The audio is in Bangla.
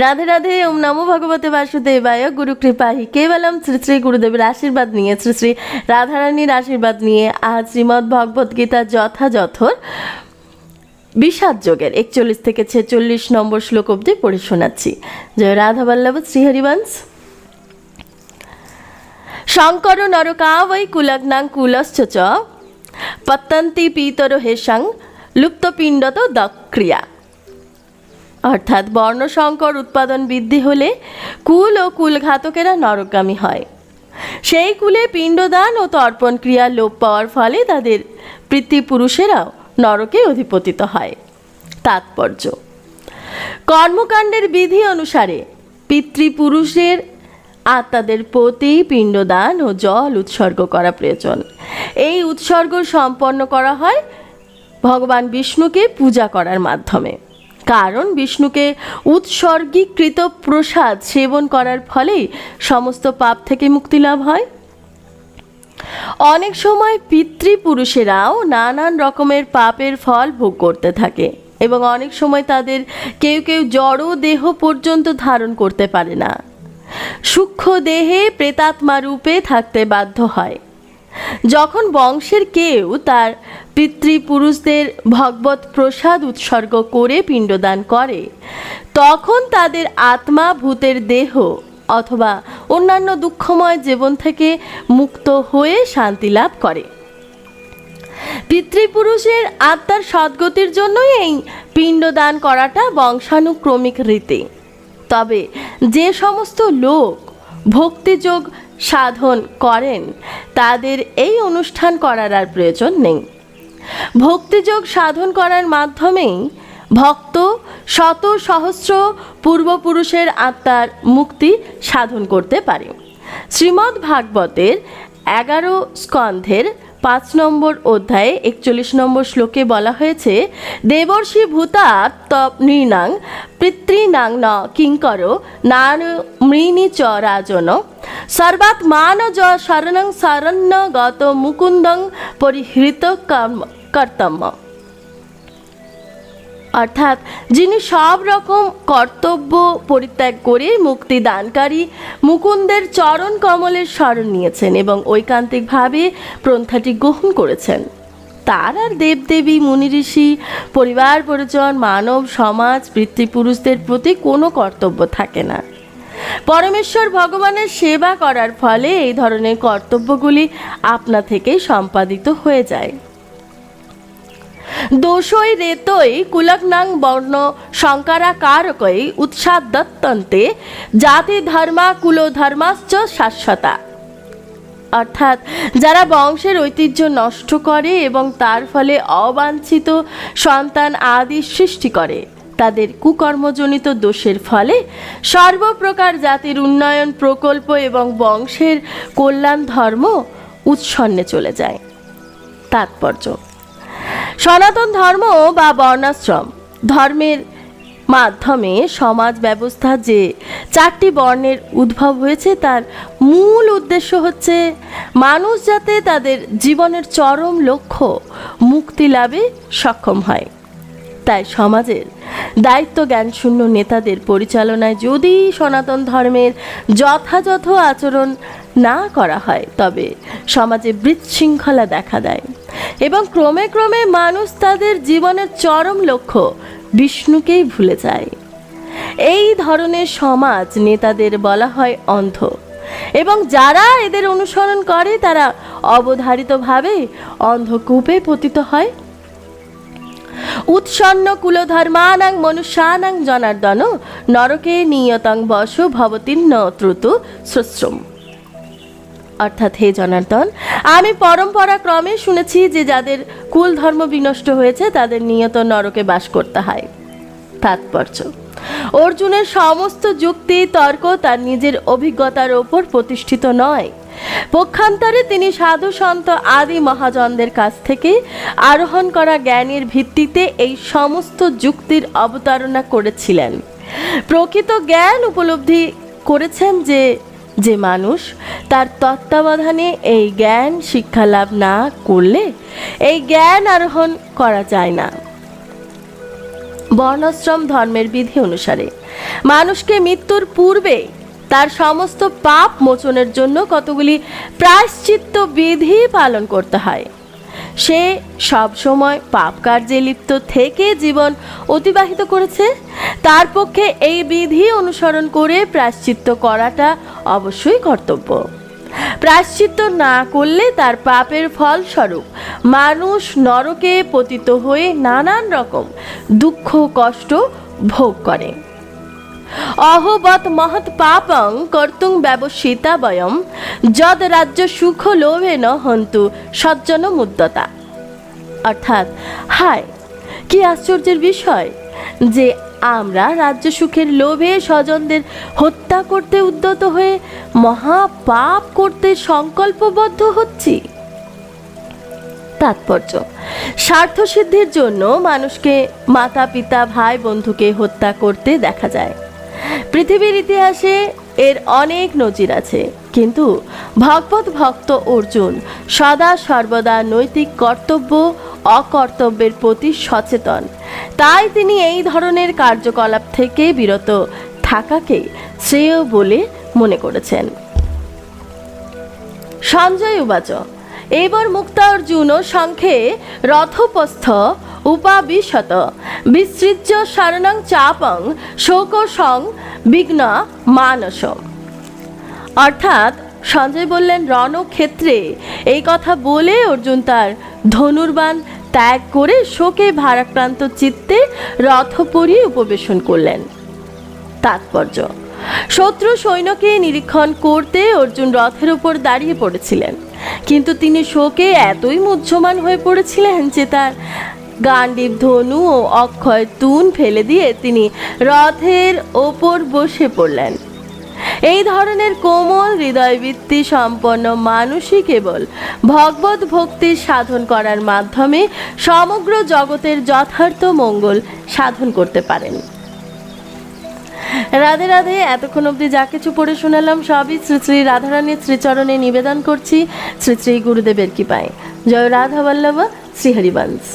রাধে রাধে, ওম নমো ভগবতে বাসুদেবায়। গুরু কৃপাহি কেবলম শ্রী শ্রী গুরুদেবের আশীর্বাদ নিয়ে, শ্রী শ্রী রাধারানীর আশীর্বাদ নিয়ে আজ শ্রীমদ্ ভগবত গীতা যথাযথর বিষাদ যোগের একচল্লিশ থেকে ছেচল্লিশ নম্বর শ্লোক অবধি পড়ে শোনাচ্ছি। জয় রাধা বল্লভ, শ্রীহরিবংশ। শঙ্কর নরকা বৈ কুলগ্নাং কুলশ্চ চ পত্যন্তি পিতর হেসাং লুপ্তপিণ্ডত দক্রিয়া। অর্থাৎ বর্ণসংকর উৎপাদন বৃদ্ধি হলে কুল ও কুলঘাতকেরা নরকগামী হয়। সেই কুলে পিণ্ডদান ও তর্পণ ক্রিয়া লোপ পাওয়ার ফলে তাদের পিতৃপুরুষেরাও নরকে অধিপতিত হয়। তাৎপর্য। কর্মকাণ্ডের বিধি অনুসারে পিতৃপুরুষের আত্মাদের প্রতি পিণ্ডদান ও জল উৎসর্গ করা প্রয়োজন। এই উৎসর্গ সম্পন্ন করা হয় ভগবান বিষ্ণুকে পূজা করার মাধ্যমে। কারণ বিষ্ণুকে উৎসর্গীকৃত প্রসাদ সেবন করার ফলেই সমস্ত পাপ থেকে মুক্তি লাভ হয়। অনেক সময় পিতৃপুরুষেরাও নানান রকমের পাপের ফল ভোগ করতে থাকে এবং অনেক সময় তাদের কেউ কেউ জড় দেহ পর্যন্ত ধারণ করতে পারে না। সূক্ষ্ম দেহে প্রেতাত্মা রূপে থাকতে বাধ্য হয়। যখন বংশের কেউ তার পিতৃপুরুষদের ভগবত প্রসাদ উৎসর্গ করে পিণ্ডদান করে, তখন তাদের আত্মা, ভূতের দেহ অথবা অন্যান্য দুঃখময় জীবন থেকে মুক্ত হয়ে শান্তি লাভ করে। পিতৃপুরুষের আত্মার সদ্গতির জন্যই এই পিণ্ডদান করাটা বংশানুক্রমিক রীতি। তবে যে সমস্ত লোক ভক্তিযোগ সাধন করেন, তাদের এই অনুষ্ঠান করার আর প্রয়োজন নেই। ভক্তিযোগ সাধন করার মাধ্যমেই ভক্ত শত সহস্র পূর্বপুরুষের আত্মার মুক্তি সাধন করতে পারে। শ্রীমদ্ ভাগবতের এগারো স্কন্ধের পাঁচ নম্বর অধ্যায়ে একচল্লিশ নম্বর শ্লোকে বলা হয়েছে, দেবর্ষি ভূতা তপ নৃণাং পিতৃণাং ন কিঙ্কর নান মৃণী চ রাজন সর্বাত্মান মান য শরণং শরণ্য গত মুকুন্দং, পরিহৃত কর্ম, কর্তব্য। অর্থাৎ যিনি সব রকম কর্তব্য পরিত্যাগ করে মুক্তি দানকারী, মুকুন্দের চরণ কমলের স্মরণ নিয়েছেন এবং ঐকান্তিকভাবে প্রন্থাটি গ্রহণ করেছেন। তার আর দেবদেবী, মুনি ঋষি, পরিবার, পরিজন, মানব, সমাজ, পিতৃপুরুষদের প্রতি কোনো কর্তব্য থাকে না। পরমেশ্বর ভগবানের সেবা করার ফলে এই ধরনের কর্তব্যগুলি আপনা থেকেই সম্পাদিত হয়ে যায়। দোষই রেতই কুলগ্নাং বর্ণ শঙ্করাকারকই উৎসাদ দত্তন্তে জাতি ধর্মা কুল ধর্মাশ্চ শাশ্বতা। অর্থাৎ যারা বংশের ঐতিহ্য নষ্ট করে এবং তার ফলে অবাঞ্ছিত সন্তান আদি সৃষ্টি করে, তাদের কুকর্মজনিত দোষের ফলে সর্বপ্রকার জাতির উন্নয়ন প্রকল্প এবং বংশের কল্যাণ ধর্ম উৎসন্নে চলে যায়। তাৎপর্য সনাতন ধর্ম বা বর্ণাশ্রম। ধর্মের মাধ্যমে সমাজ ব্যবস্থা যে চারটি বর্ণের উদ্ভব হয়েছে, তার মূল উদ্দেশ্য হচ্ছে মানুষ যাতে তাদের জীবনের চরম লক্ষ্য মুক্তি লাভে সক্ষম হয়। তাই সমাজের দায়িত্ব জ্ঞানশূন্য নেতাদের পরিচালনায় যদি সনাতন ধর্মের যথাযথ আচরণ না করা হয়, তবে সমাজে বিশৃঙ্খলা দেখা দেয়। এবং ক্রমে ক্রমে মানুষ তাদের জীবনের চরম লক্ষ্য বিষ্ণুকেই ভুলে যায়। এই ধরনের সমাজ নেতাদের বলা হয় অন্ধ। এবং যারা এদের অনুসরণ করে, তারা অবধারিতভাবে অন্ধকূপে পতিত হয়। উৎসন্ন কুলধর্মানাং মনুষ্যানাং জনার্দন, নরকে নিয়তং বস ভবতীর্ণ ত্রুতু শ্রশ্রম অর্থাৎ হে জনার্দন, আমি পরম্পরা ক্রমে শুনেছি যে যাদের কুল ধর্ম বিনষ্ট হয়েছে, তাদের নিয়ত নরকে বাস করতে হয়। তাৎপর্য, অর্জুনের সমস্ত যুক্তি, তর্ক তার নিজের অভিজ্ঞতার ওপর প্রতিষ্ঠিত নয়। পক্ষান্তরে তিনি সাধু সন্ত আদি মহাজনদের কাছ থেকে আরোহণ করা জ্ঞানের ভিত্তিতে এই সমস্ত যুক্তির অবতারণা করেছিলেন। প্রকৃত জ্ঞান উপলব্ধি করেছেন যে যে মানুষ তার তত্ত্বাবধানে এই জ্ঞান শিক্ষা লাভ না করলে এই জ্ঞান আরোহণ করা যায় না। বর্ণাশ্রম ধর্মের বিধি অনুসারে মানুষকে মৃত্যুর পূর্বে তার সমস্ত পাপ মোচনের জন্য কতগুলি প্রায়শ্চিত্ত বিধি পালন করতে হয়। সে সব সময় পাপ কার্যে লিপ্ত থেকে জীবন অতিবাহিত করেছে। তার পক্ষে এই বিধি অনুসরণ করে প্রায়শ্চিত্ত করাটা অবশ্যই কর্তব্য। প্রায়শ্চিত্ত না করলে তার পাপের ফলস্বরূপ মানুষ নরকে পতিত হয়ে নানান রকম দুঃখ, কষ্ট ভোগ করে। অহবত মহৎ পাপং কর্তুং ব্যবসিতা বয়ম, যদ রাজ্য সুখ লোভেন হন্তু, সজ্জন মুদ্দতা অর্থাৎ, হায়, কি আশ্চর্যের বিষয় যে আমরা রাজ্য সুখের লোভে স্বজনদের হত্যা করতে উদ্যত হয়ে মহা পাপ করতে সংকল্পবদ্ধ হচ্ছি। তাৎপর্য স্বার্থ সিদ্ধির জন্য মানুষকে মাতা পিতা ভাই বন্ধুকে হত্যা করতে দেখা যায়। পৃথিবীর ইতিহাসে এর অনেক নজির আছে। কিন্তু ভগবত ভক্ত অর্জুন সদা সর্বদা নৈতিক কর্তব্য, অকর্তব্যের প্রতি সচেতন। তাই তিনি এই ধরনের কার্যকলাপ থেকে বিরত থাকাকে শ্রেয় বলে মনে করেছেন। সঞ্জয় উবাচ এইবার মুক্তা অর্জুন সংখ্যে রথোপস্থ উপাবিশত। বিসৃজ্য শরণং চাপং শোক সং বিঘ্ন মানসম অর্থাৎ সঞ্জয় বললেন, রণক্ষেত্রে এই কথা বলে অর্জুন তার ধনুর্বাণ ত্যাগ করে শোকে ভারাক্রান্ত চিত্তে রথপরি উপবেশন করলেন। তাৎপর্য, শত্রু সৈন্যকে নিরীক্ষণ করতে অর্জুন রথের উপর দাঁড়িয়ে পড়েছিলেন। কিন্তু তিনি শোকে এতই মুহ্যমান হয়ে পড়েছিলেন যে তার গান্ডীব, ধনু ও অক্ষয় তুন ফেলে দিয়ে তিনি রথের ওপর বসে পড়লেন। এই ধরনের কোমল হৃদয়বৃত্তি সম্পন্ন মানুষই কেবল ভগবত ভক্তির সাধন করার মাধ্যমে সমগ্র জগতের যথার্থ মঙ্গল সাধন করতে পারেন। রাধে রাধে, এতক্ষণ অবধি যা কিছু পড়ে শোনালাম সবই শ্রী শ্রী রাধারানীর শ্রীচরণে নিবেদন করছি। শ্রী শ্রী গুরুদেবের কৃপায়। জয় রাধা বল্লভ শ্রীহরিবংশ।